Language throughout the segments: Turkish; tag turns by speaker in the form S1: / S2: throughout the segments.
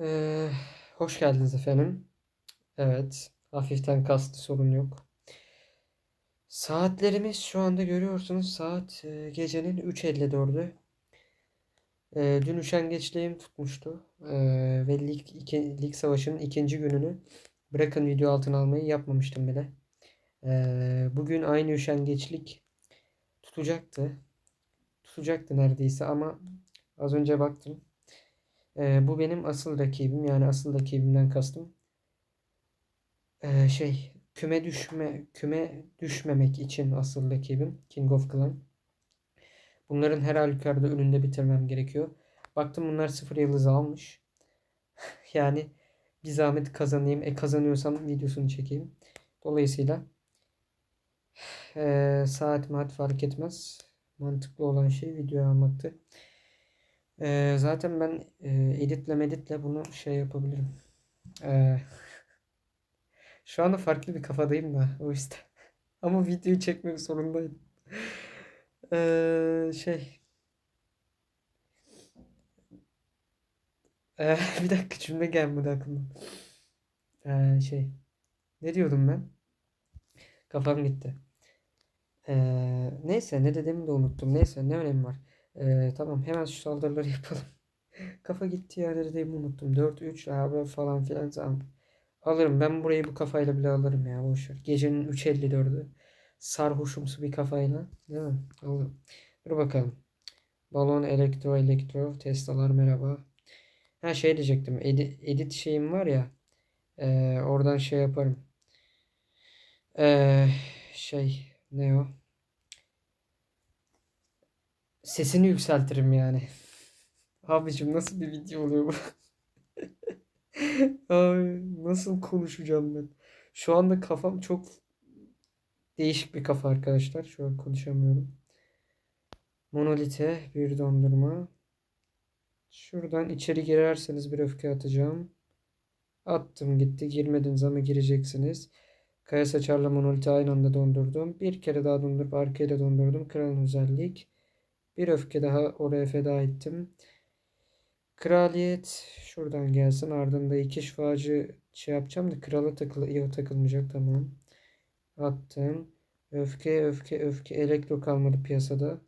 S1: Ee, hoş geldiniz efendim. Evet, hafiften kastı sorun yok. Saatlerimiz şu anda görüyorsunuz saat e, gecenin 3.54'ü. E, dün üşengeçliğim tutmuştu E, ve lig, iki, lig savaşının ikinci gününü bırakın video altına almayı yapmamıştım bile. E, bugün aynı üşengeçlik tutacaktı. Tutacaktı neredeyse ama az önce baktım. E, bu benim asıl rakibim yani asıl rakibimden kastım. Ee, şey küme düşme küme düşmemek için asıl rakibim King of Clan. Bunların her halükarda önünde bitirmem gerekiyor. Baktım bunlar sıfır yıldız almış. yani bir zahmet kazanayım. E kazanıyorsam videosunu çekeyim. Dolayısıyla e, saat maat fark etmez. Mantıklı olan şey video almaktı. E, zaten ben e, editle meditle bunu şey yapabilirim. Eee Şu anda farklı bir kafadayım da o yüzden. Ama videoyu çekmek zorundayım. Ee, şey. Ee, bir dakika cümle gelmedi aklıma. Ee, şey. Ne diyordum ben? Kafam gitti. Ee, neyse ne dediğimi de unuttum. Neyse ne önemi var. Ee, tamam hemen şu saldırıları yapalım. Kafa gitti ne dediğimi unuttum. 4-3 abi falan filan tamam. Alırım. Ben burayı bu kafayla bile alırım ya. Boşver. Gecenin 3.54'ü. Sarhoşumsu bir kafayla. Değil mi? Alırım. Dur bakalım. Balon, elektro, elektro. Teslalar merhaba. Ha şey diyecektim. Edit, edit şeyim var ya. E, oradan şey yaparım. E, şey ne o? Sesini yükseltirim yani. Abicim nasıl bir video oluyor bu? Ay, nasıl konuşacağım ben? Şu anda kafam çok değişik bir kafa arkadaşlar. Şu an konuşamıyorum. Monolite bir dondurma. Şuradan içeri girerseniz bir öfke atacağım. Attım gitti. Girmediniz ama gireceksiniz. Kaya saçarla monolite aynı anda dondurdum. Bir kere daha dondurup arkayla dondurdum. Kralın özellik. Bir öfke daha oraya feda ettim. Kraliyet şuradan gelsin. Ardında iki şifacı şey yapacağım da krala takılı. Yok takılmayacak tamam. Attım. Öfke öfke öfke elektro kalmadı piyasada.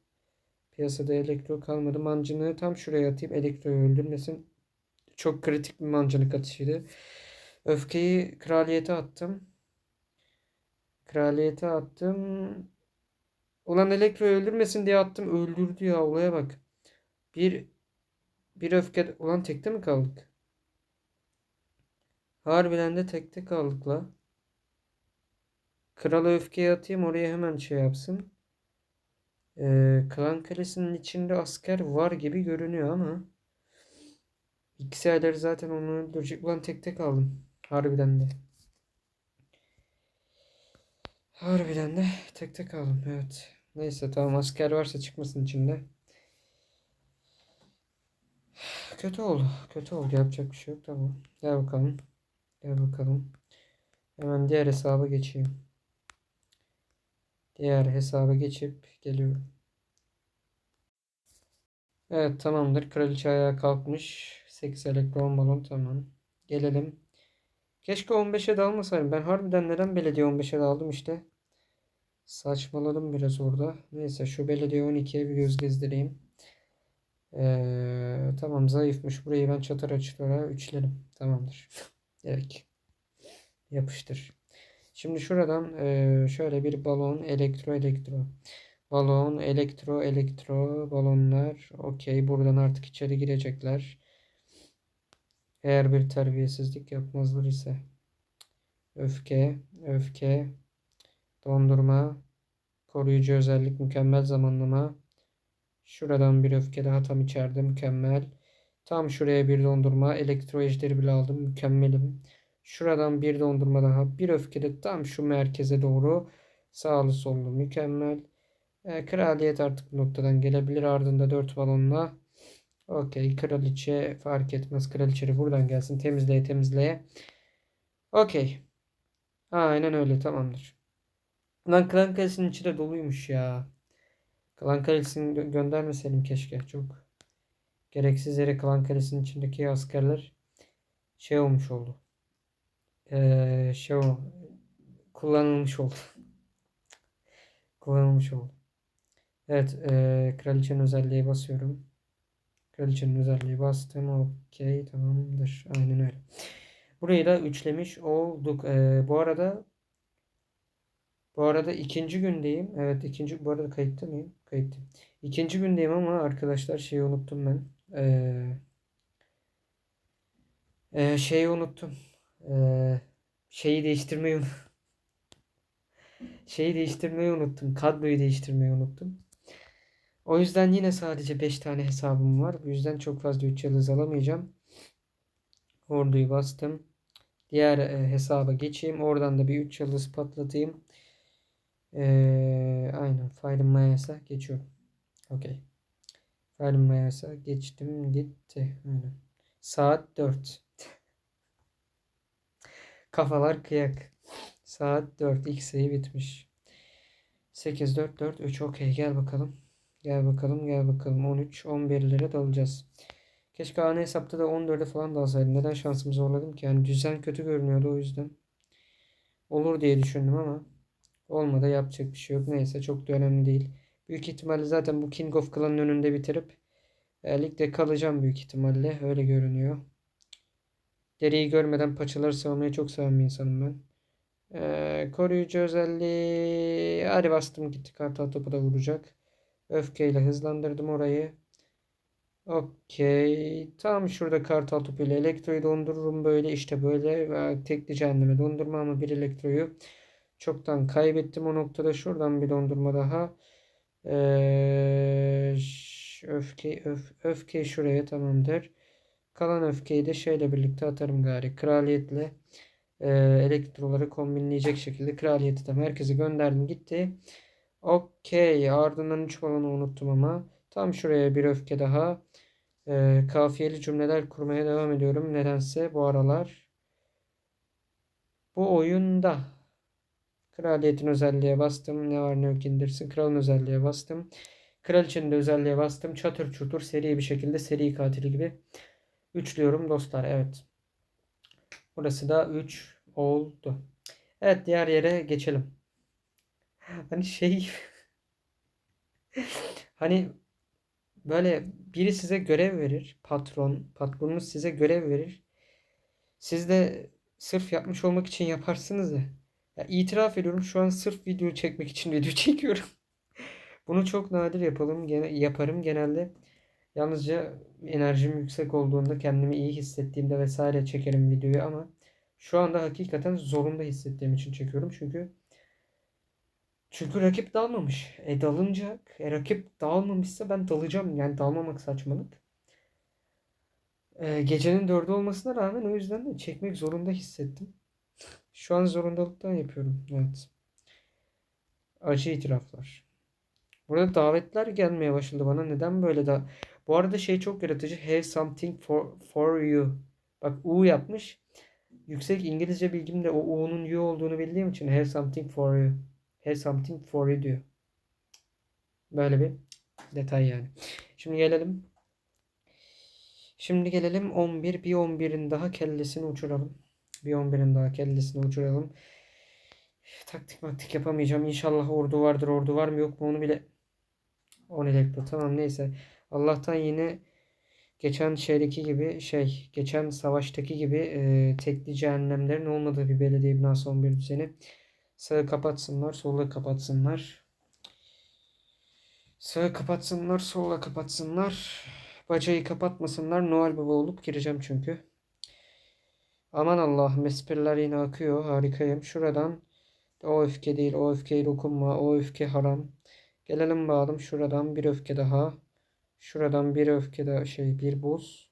S1: Piyasada elektro kalmadı. Mancını tam şuraya atayım. Elektroyu öldürmesin. Çok kritik bir mancınık atışıydı. Öfkeyi kraliyete attım. Kraliyete attım. Ulan elektroyu öldürmesin diye attım. Öldürdü ya olaya bak. Bir bir öfke... Ulan tekte mi kaldık? Harbiden de tekte kaldık la. Krala öfkeyi atayım oraya hemen şey yapsın. Ee, Klan Kalesi'nin içinde asker var gibi görünüyor ama. İkisi zaten onu öldürecek. Ulan tekte kaldım. Harbiden de. Harbiden de tekte kaldım. Evet. Neyse tamam asker varsa çıkmasın içinde. Kötü oldu. Kötü oldu. Yapacak bir şey yok. Tamam. Gel bakalım. Gel bakalım. Hemen diğer hesaba geçeyim. Diğer hesaba geçip geliyorum. Evet tamamdır. Kraliçe ayağa kalkmış. 8 elektron balon tamam. Gelelim. Keşke 15'e dalmasaydım. Ben harbiden neden belediye 15'e daldım işte. Saçmaladım biraz orada. Neyse şu belediye 12'ye bir göz gezdireyim. Ee, tamam zayıfmış. Burayı ben çatır açılara üçlerim. Tamamdır. Direkt. Yapıştır. Şimdi şuradan e, şöyle bir balon elektro elektro. Balon elektro elektro balonlar. Okey. Buradan artık içeri girecekler. Eğer bir terbiyesizlik yapmazlar ise. Öfke, öfke, dondurma, koruyucu özellik, mükemmel zamanlama, Şuradan bir öfke daha tam içeride mükemmel. Tam şuraya bir dondurma. Elektro ejderi bile aldım. Mükemmelim. Şuradan bir dondurma daha. Bir öfke de tam şu merkeze doğru. Sağlı sollu mükemmel. E, kraliyet artık noktadan gelebilir. Ardında 4 balonla. Okey. Kraliçe fark etmez. Kraliçe buradan gelsin. Temizleye temizleye. Okey. Aynen öyle tamamdır. Lan klan kalesinin içi de doluymuş ya. Klan Kalesi'ni gö göndermeseydim keşke. Çok gereksiz yere Klan Kalesi'nin içindeki askerler şey olmuş oldu. Ee, şey o kullanılmış oldu. kullanılmış oldu. Evet, e, kraliçenin özelliği basıyorum. Kraliçenin özelliği bastım. Okey, tamamdır. Aynen öyle. Burayı da üçlemiş olduk. E, bu arada bu arada ikinci gündeyim. Evet, ikinci bu arada kayıtta mıyım? Kayıttayım. İkinci gündeyim ama arkadaşlar şeyi unuttum ben. Ee, e, şeyi unuttum. Ee, şeyi değiştirmeyi şeyi değiştirmeyi unuttum. Kadroyu değiştirmeyi unuttum. O yüzden yine sadece 5 tane hesabım var. Bu yüzden çok fazla 3 yıldız alamayacağım. Orduyu bastım. Diğer e, hesaba geçeyim. Oradan da bir 3 yıldız patlatayım. Ee, aynen. File'ın mayasa geçiyorum. Okey. File'ın mayasa geçtim. Gitti. Aynen. Saat 4. Kafalar kıyak. Saat 4. İlk sayı bitmiş. 8, 4, 4, 3. Okey. Gel bakalım. Gel bakalım. Gel bakalım. 13, 11'lere dalacağız. Keşke ana hesapta da 14'e falan dalsaydım. Neden şansımı zorladım ki? Yani düzen kötü görünüyordu o yüzden. Olur diye düşündüm ama olmadı. Yapacak bir şey yok. Neyse çok da önemli değil. Büyük ihtimalle zaten bu King of Clan'ın önünde bitirip e, ligde kalacağım büyük ihtimalle. Öyle görünüyor. Deriyi görmeden paçaları savunmayı çok seven bir insanım ben. Ee, koruyucu özelliği. Hadi bastım gitti. Kartal topu da vuracak. Öfkeyle hızlandırdım orayı. Okey. Tam şurada kartal topuyla elektroyu dondururum böyle işte böyle tekli cehenneme dondurma ama bir elektroyu çoktan kaybettim o noktada. Şuradan bir dondurma daha. Ee, öfke öf, öfke şuraya tamamdır. Kalan öfkeyi de şeyle birlikte atarım gari. Kraliyetle e, elektroları kombinleyecek şekilde kraliyeti de merkeze gönderdim gitti. Okey. Ardından 3 balonu unuttum ama. Tam şuraya bir öfke daha. E, kafiyeli cümleler kurmaya devam ediyorum. Nedense bu aralar. Bu oyunda kraliyetin özelliğe bastım. Ne var ne yok indirsin. Kralın özelliğe bastım. Kraliçenin de özelliğe bastım. Çatır çutur seri bir şekilde seri katili gibi üçlüyorum dostlar. Evet. Burası da 3 oldu. Evet diğer yere geçelim. Hani şey hani böyle biri size görev verir. Patron, patronunuz size görev verir. Siz de sırf yapmış olmak için yaparsınız ya. Ya itiraf ediyorum şu an sırf video çekmek için video çekiyorum. Bunu çok nadir yapalım, gene yaparım genelde. Yalnızca enerjim yüksek olduğunda, kendimi iyi hissettiğimde vesaire çekerim videoyu ama şu anda hakikaten zorunda hissettiğim için çekiyorum. Çünkü çünkü rakip dalmamış. E dalınca e, rakip dalmamışsa ben dalacağım. Yani dalmamak saçmalık. E, gecenin dördü olmasına rağmen o yüzden de çekmek zorunda hissettim. Şu an zorundalıktan yapıyorum. Evet. Acı itiraflar. Burada davetler gelmeye başladı bana. Neden böyle da? Bu arada şey çok yaratıcı. Have something for, for you. Bak U yapmış. Yüksek İngilizce bilgimle o U'nun U olduğunu bildiğim için have something for you. Have something for you diyor. Böyle bir detay yani. Şimdi gelelim. Şimdi gelelim 11. Bir 11'in daha kellesini uçuralım. Bir 11'in daha kellesini uçuralım. Taktik maktik yapamayacağım. İnşallah ordu vardır. Ordu var mı yok mu onu bile 10 elektro. Tamam neyse. Allah'tan yine geçen şeydeki gibi şey geçen savaştaki gibi e, tekli cehennemlerin olmadığı bir belediye binası 11 düzeni. Sağı kapatsınlar, sola kapatsınlar. Sağı kapatsınlar, sola kapatsınlar. Bacayı kapatmasınlar. Noel Baba olup gireceğim çünkü. Aman Allah'ım espriler yine akıyor. Harikayım. Şuradan o öfke değil, o öfkeyi dokunma, o öfke haram. Gelelim bakalım şuradan bir öfke daha. Şuradan bir öfke daha şey bir buz.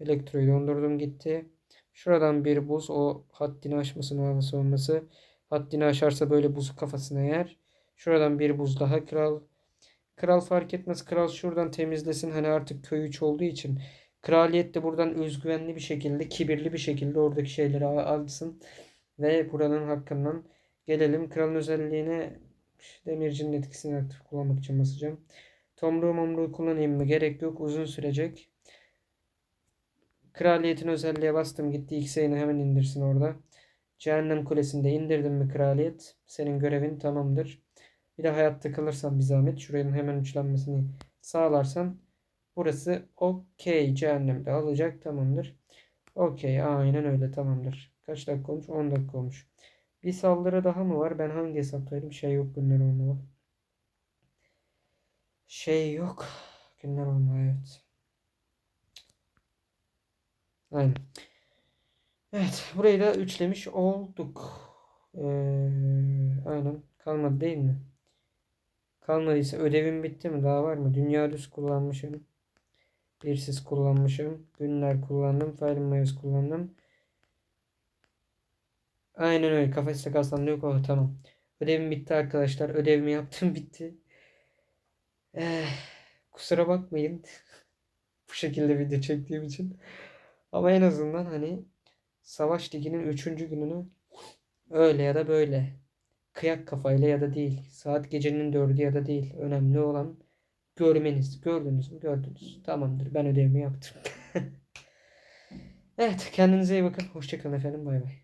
S1: Elektroyu dondurdum gitti. Şuradan bir buz o haddini aşmasın havası olması. Haddini aşarsa böyle buzu kafasına yer. Şuradan bir buz daha kral. Kral fark etmez. Kral şuradan temizlesin. Hani artık köy 3 olduğu için. Kraliyet de buradan özgüvenli bir şekilde, kibirli bir şekilde oradaki şeyleri alsın. Ve buranın hakkından gelelim. Kralın özelliğine demircinin etkisini aktif kullanmak için basacağım. Tomruğu mamruğu kullanayım mı? Gerek yok. Uzun sürecek. Kraliyetin özelliğe bastım. Gitti X'ini hemen indirsin orada. Cehennem Kulesi'nde indirdim mi kraliyet? Senin görevin tamamdır. Bir de hayatta kalırsan bir zahmet. Şuranın hemen uçlanmasını sağlarsan burası okey cehennemde alacak tamamdır. Okey aynen öyle tamamdır. Kaç dakika olmuş? 10 dakika olmuş. Bir saldırı daha mı var? Ben hangi hesaptaydım? Şey yok günler olmalı. Şey yok. Günler olmalı evet. Aynen. Evet. Burayı da üçlemiş olduk. Ee, aynen. Kalmadı değil mi? Kalmadıysa ödevim bitti mi? Daha var mı? Dünya düz kullanmışım. Birsiz kullanmışım. Günler kullandım. File mayos kullandım. Aynen öyle. Kafeste kalsam yok. Oh, tamam. Ödevim bitti arkadaşlar. Ödevimi yaptım bitti. Eh, kusura bakmayın. Bu şekilde video çektiğim için. Ama en azından hani Savaş Ligi'nin 3. gününü öyle ya da böyle kıyak kafayla ya da değil. Saat gecenin 4'ü ya da değil. Önemli olan görmeniz. Gördünüz mü? Gördünüz. Tamamdır. Ben ödevimi yaptım. evet. Kendinize iyi bakın. Hoşçakalın efendim. Bay bay.